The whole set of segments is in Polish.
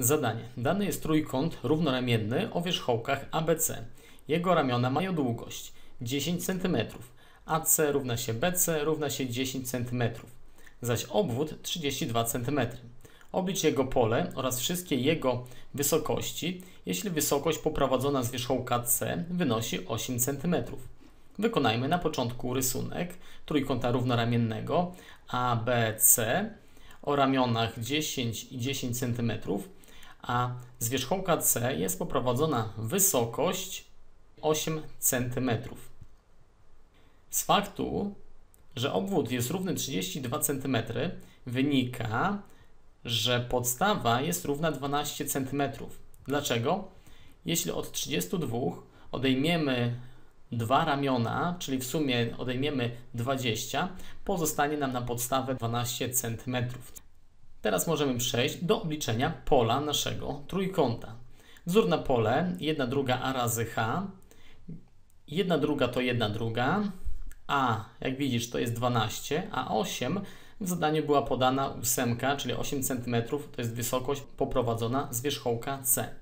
Zadanie. Dany jest trójkąt równoramienny o wierzchołkach ABC. Jego ramiona mają długość 10 cm. AC równa się BC równa się 10 cm. Zaś obwód 32 cm. Oblicz jego pole oraz wszystkie jego wysokości, jeśli wysokość poprowadzona z wierzchołka C wynosi 8 cm. Wykonajmy na początku rysunek trójkąta równoramiennego ABC o ramionach 10 i 10 cm, a z wierzchołka C jest poprowadzona wysokość 8 cm. Z faktu, że obwód jest równy 32 cm, wynika, że podstawa jest równa 12 cm. Dlaczego? Jeśli od 32 odejmiemy dwa ramiona, czyli w sumie odejmiemy 20, pozostanie nam na podstawę 12 cm. Teraz możemy przejść do obliczenia pola naszego trójkąta. Wzór na pole 1 druga a razy h. 1 druga to 1 druga. A, jak widzisz, to jest 12, a 8 w zadaniu była podana ósemka, czyli 8 cm, to jest wysokość poprowadzona z wierzchołka C.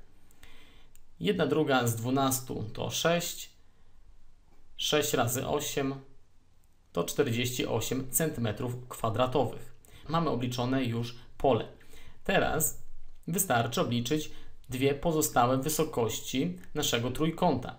1 druga z 12 to 6, 6 razy 8 to 48 cm2. Mamy obliczone już pole. Teraz wystarczy obliczyć dwie pozostałe wysokości naszego trójkąta.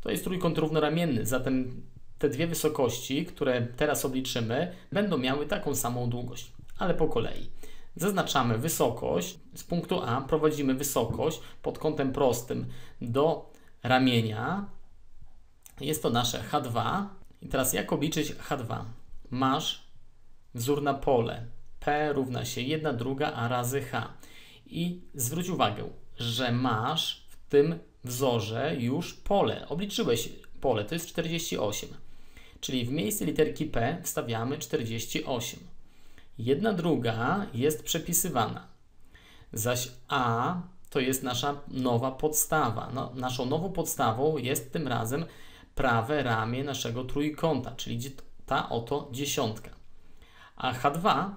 To jest trójkąt równoramienny, zatem te dwie wysokości, które teraz obliczymy, będą miały taką samą długość, ale po kolei. Zaznaczamy wysokość. Z punktu A prowadzimy wysokość pod kątem prostym do ramienia. Jest to nasze H2. I teraz jak obliczyć H2? Masz wzór na pole. P równa się 1 druga A razy H. I zwróć uwagę, że masz w tym wzorze już pole. Obliczyłeś pole, to jest 48. Czyli w miejsce literki P wstawiamy 48. Jedna druga jest przepisywana. Zaś A to jest nasza nowa podstawa. No, naszą nową podstawą jest tym razem prawe ramię naszego trójkąta, czyli ta oto dziesiątka. A H2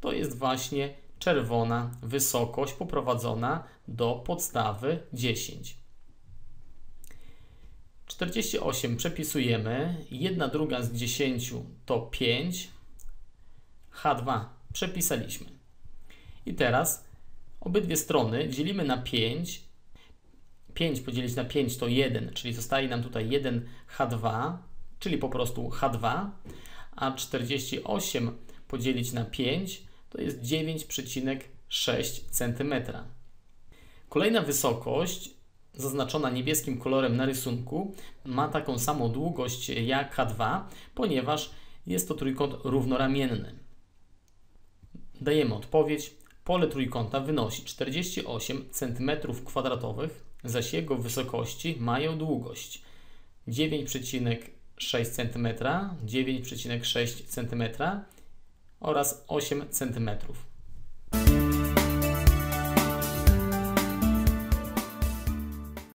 to jest właśnie czerwona wysokość poprowadzona do podstawy 10. 48 przepisujemy, 1 druga z 10 to 5, H2 przepisaliśmy. I teraz obydwie strony dzielimy na 5. 5 podzielić na 5 to 1, czyli zostaje nam tutaj 1 H2, czyli po prostu H2, a 48 podzielić na 5 to jest 9,6 cm. Kolejna wysokość zaznaczona niebieskim kolorem na rysunku ma taką samą długość jak H2, ponieważ jest to trójkąt równoramienny. Dajemy odpowiedź. Pole trójkąta wynosi 48 cm2, zaś jego wysokości mają długość 9,6 cm, 9,6 cm oraz 8 cm.